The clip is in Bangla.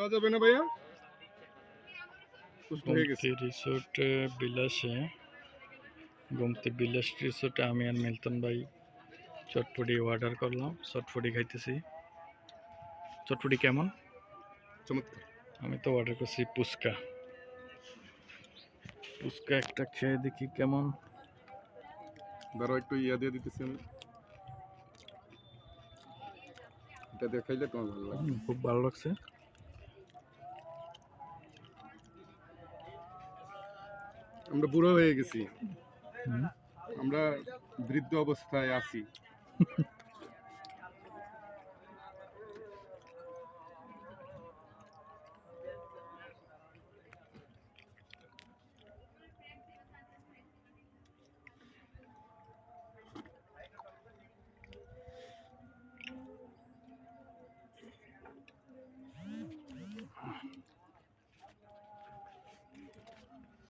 খাওয়া যাবে না ভাইয়া? রিসোর্ট বিলাসে গোমতি বিলাস রিসোর্টে আমি আর মিল্টন ভাই চটপটি অর্ডার করলাম। চটপটি খাইতেছি। চটপটি কেমন? চমৎকার। আমি তো অর্ডার করছি পুচকা পুচকা একটা খেয়ে দেখি কেমন। ধরো একটু ইয়া দিয়ে দিতেছি আমি। এটা দিয়ে খাইলে তোমার ভালো লাগবে। খুব ভালো লাগছে। আমরা বুড়ো হয়ে গেছি। আমরা বৃদ্ধ অবস্থায় আছি।